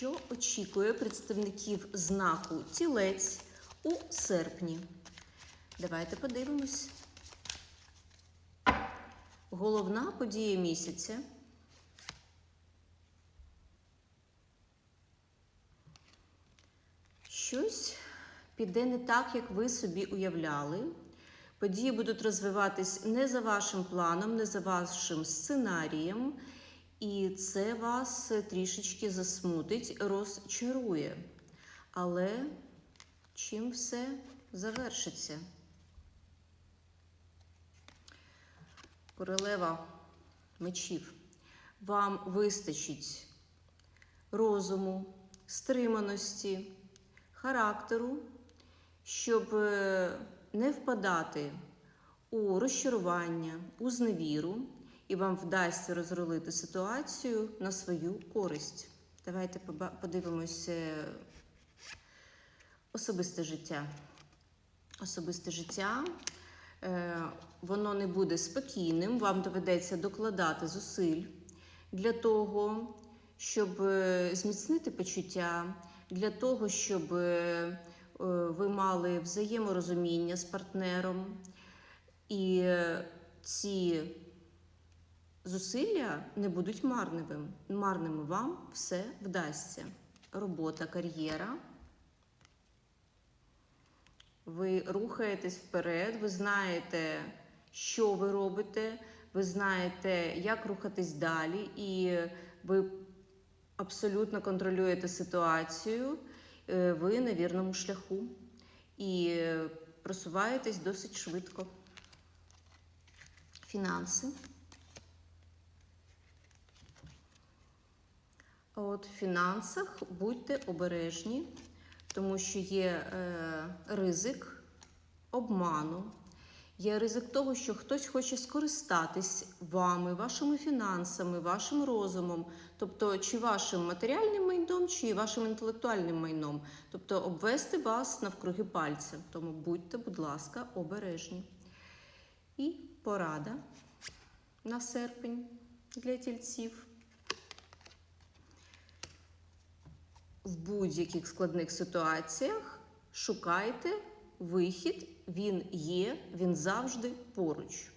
що очікує представників знаку тілець у серпні. Давайте подивимось. Головна подія місяця. Щось піде не так, як ви собі уявляли. Події будуть розвиватись не за вашим планом, не за вашим сценарієм, і це вас трішечки засмутить, розчарує. Але чим все завершиться? Королева мечів. Вам вистачить розуму, стриманості, характеру, щоб е, не впадати у розчарування, у зневіру, і вам вдасться розрулити ситуацію на свою користь. Давайте подивимося особисте життя. Особисте життя. Е, Воно не буде спокійним, вам доведеться докладати зусиль для того, щоб е, зміцнити почуття, для того, щоб е, ви мали взаєморозуміння з партнером. І ці зусилля не будуть марними. Марними вам все вдасться. Робота, кар'єра. Ви рухаєтесь вперед, ви знаєте, що ви робите, ви знаєте, як рухатись далі, і ви абсолютно контролюєте ситуацію, е, ви на вірному шляху і просуваєтесь досить швидко. Фінанси. От в фінансах будьте обережні, тому що є е, ризик обману, є ризик того, що хтось хоче скористатись вами, вашими фінансами, вашим розумом, тобто чи вашим матеріальним майном, чи вашим інтелектуальним майном, тобто обвести вас навкруги пальця. Тому будьте, будь ласка, обережні. І порада на серпень для тільців. В будь-яких складних ситуаціях шукайте вихід, він є, він завжди поруч.